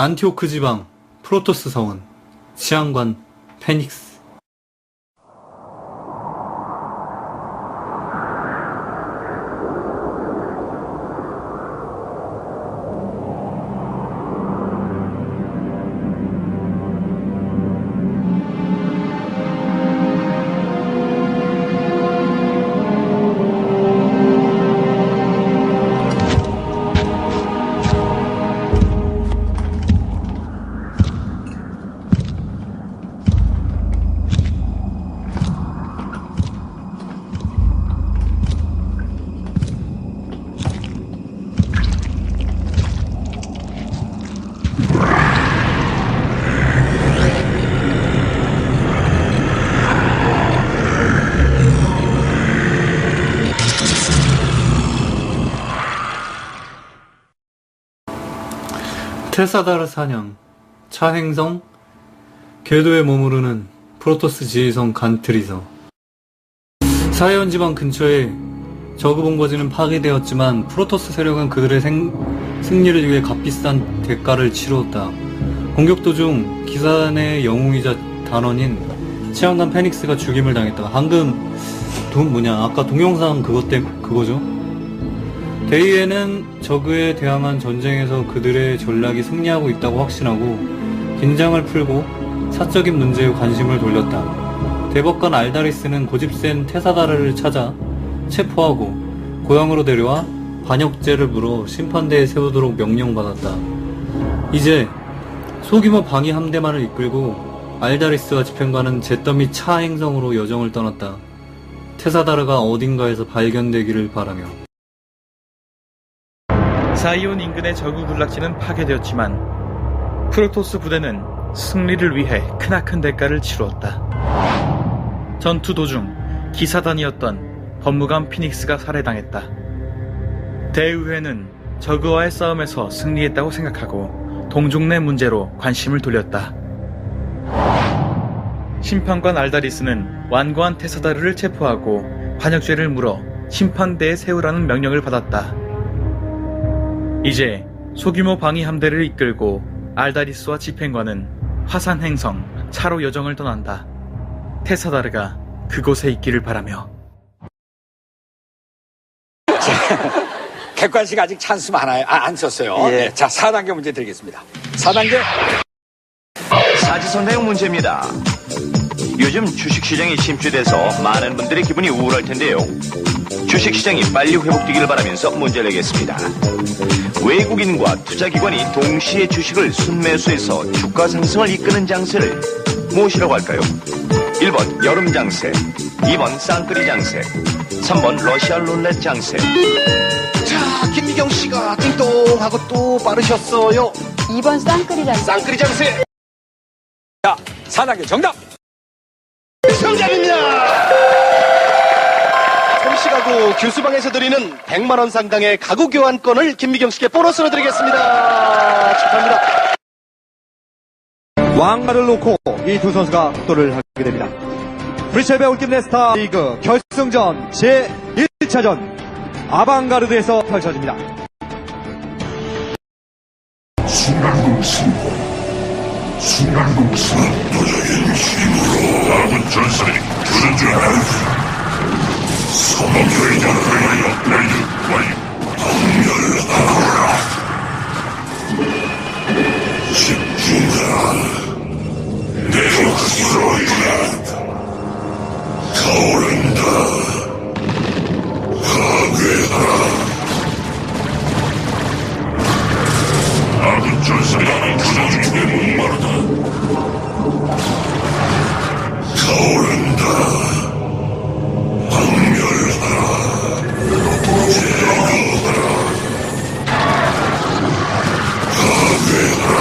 안티오크 지방 프로토스 성원 치안관 페닉스 테사다르 사냥 차행성 궤도에 머무르는 프로토스 지휘성 간트리서 사해원 지방 근처에 저그 본거지는 파괴되었지만 프로토스 세력은 그들의 생- 승리를 위해 값비싼 대가를 치루었다. 공격 도중 기사단의 영웅이자 단원인 치안관 페닉스가 죽임을 당했다. 방금 돈 뭐냐 아까 동영상 그것 때 그거죠? 대의에는 저그에 대항한 전쟁에서 그들의 전략이 승리하고 있다고 확신하고 긴장을 풀고 사적인 문제에 관심을 돌렸다. 대법관 알다리스는 고집센 테사다르를 찾아 체포하고 고향으로 데려와 반역죄를 물어 심판대에 세우도록 명령받았다. 이제 소규모 방위 함대만을 이끌고 알다리스와 집행관은 잿더미 차 행성으로 여정을 떠났다. 테사다르가 어딘가에서 발견되기를 바라며. 사이온 인근의 저구 군락지는 파괴되었지만 프로토스 부대는 승리를 위해 크나큰 대가를 치루었다. 전투 도중 기사단이었던 법무관 피닉스가 살해당했다. 대의회는 저그와의 싸움에서 승리했다고 생각하고 동족내 문제로 관심을 돌렸다. 심판관 알다리스는 완고한 테사다르를 체포하고 반역죄를 물어 심판대에 세우라는 명령을 받았다. 이제 소규모 방위 함대를 이끌고 알다리스와 집행관은 화산 행성 차로 여정을 떠난다. 테사다르가 그곳에 있기를 바라며 객관식 아직 찬스 많아요. 아, 안 썼어요. 예. 네, 자, 4단계 문제 드리겠습니다. 4단계. 사지선다형 문제입니다. 요즘 주식시장이 침체돼서 많은 분들의 기분이 우울할 텐데요. 주식시장이 빨리 회복되기를 바라면서 문제를 내겠습니다. 외국인과 투자기관이 동시에 주식을 순매수해서 주가 상승을 이끄는 장세를 무엇이라고 할까요? 1번 여름 장세, 2번 쌍끌이 장세, 3번 러시아 룰렛 장세. 자, 김미경 씨가 띵동하고 또 빠르셨어요. 2번 쌍끌이장 쌍끌이 장세 자, 4단계 정답. 정답입니다. 성시가구 교수방에서 드리는 100만 원 상당의 가구 교환권을 김미경 씨께 보너스로 드리겠습니다. 축하합니다. 왕가를 놓고 이 두 선수가 각도를 하게 됩니다. 프리첼베 울팀네스타 리그 결승전 제1차전 아방가르드에서 펼쳐집니다. 순간국 승부 승부 도적인 힘으로 아군 줄 알았다. 소방교회장 회의 업그레이드 완료 박멸하라. 집중하라. 내 일한다 타오른다. 파괴하라. 아군 교전 목마르다. 타오른다. 박멸하라. 제거하라. 파괴하라.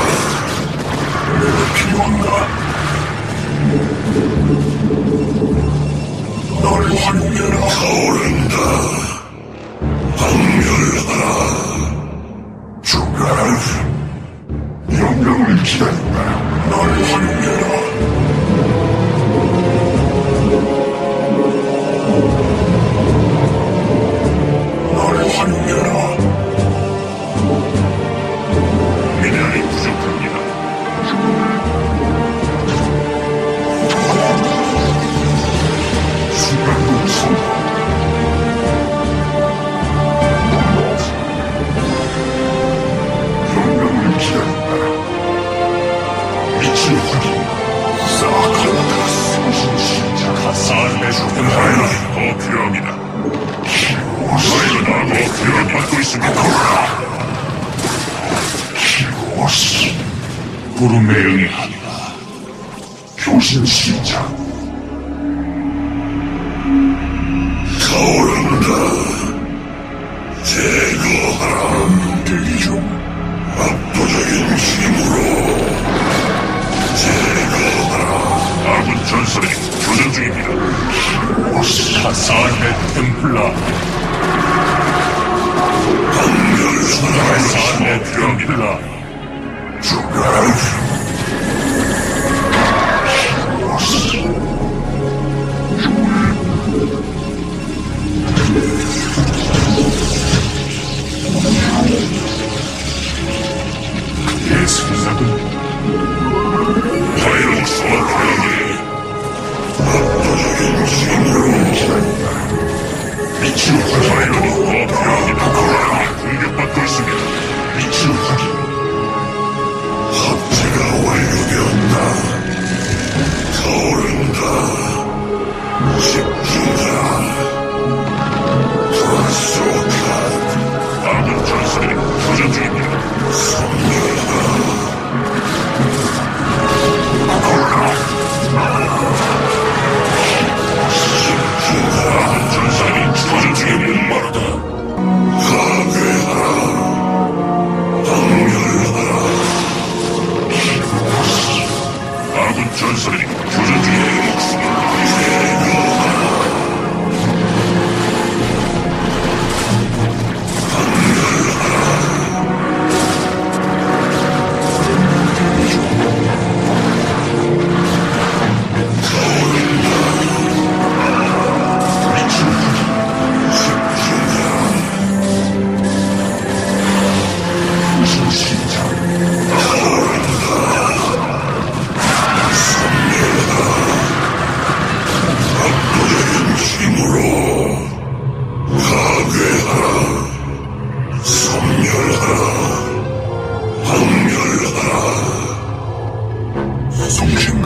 필요한가 널 환영해라 타오른다. 박멸하라 영광을 기 안내주군라일더 필요합니다. 라일더 필요를 받고 있습니다. 구름의 응이 아니라 교신 신장 미츠 후사이언이 어디야 포코라가 공격받고 있습니다. 미츠 후기 합체가 완료되었다. 타오른다. 무식기다. 조준 중입니다. function.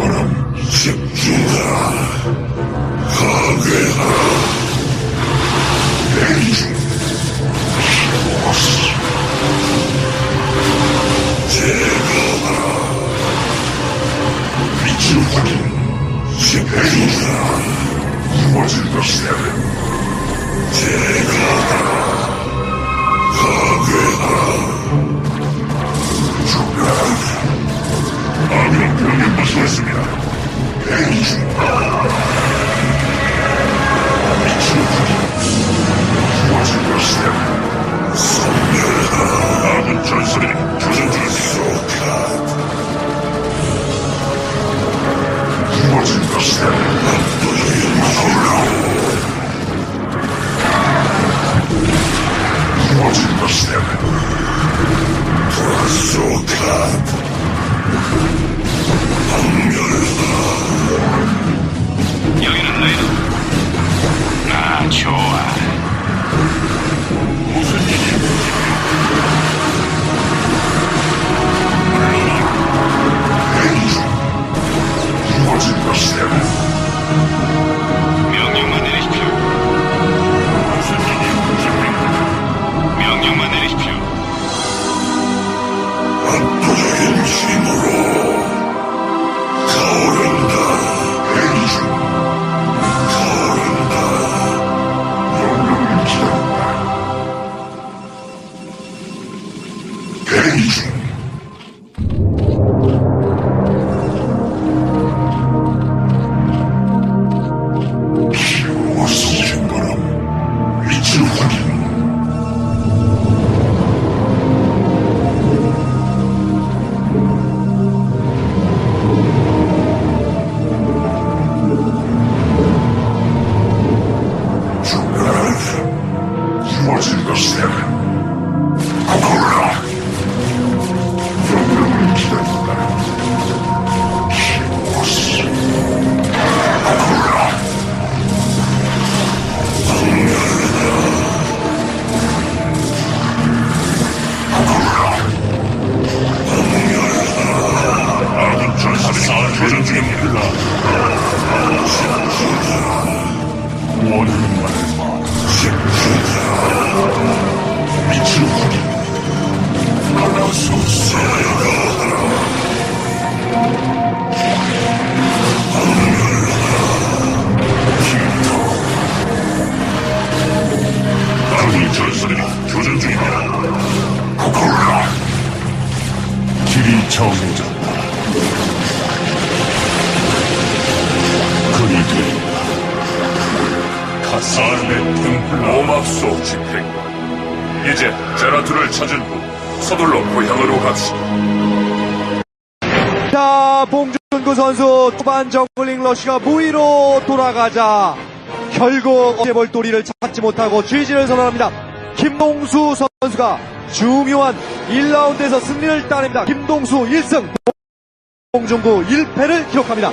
the seven. 전선이 교전 중입니다. 코콜라 길이 정해졌다. 그리 되리라. 카사르의 템플라 오막소 집행. 이제 제라투를 찾은 후 서둘러 고향으로 갑시다. 자, 봉준구 선수 초반 정글링 러쉬가 무위로 돌아가자 결국 볼도리를 찾지 못하고 GG를 선언합니다. 김동수 선수가 중요한 1라운드에서 승리를 따냅니다. 김동수 1승, 봉준구 1패를 기록합니다.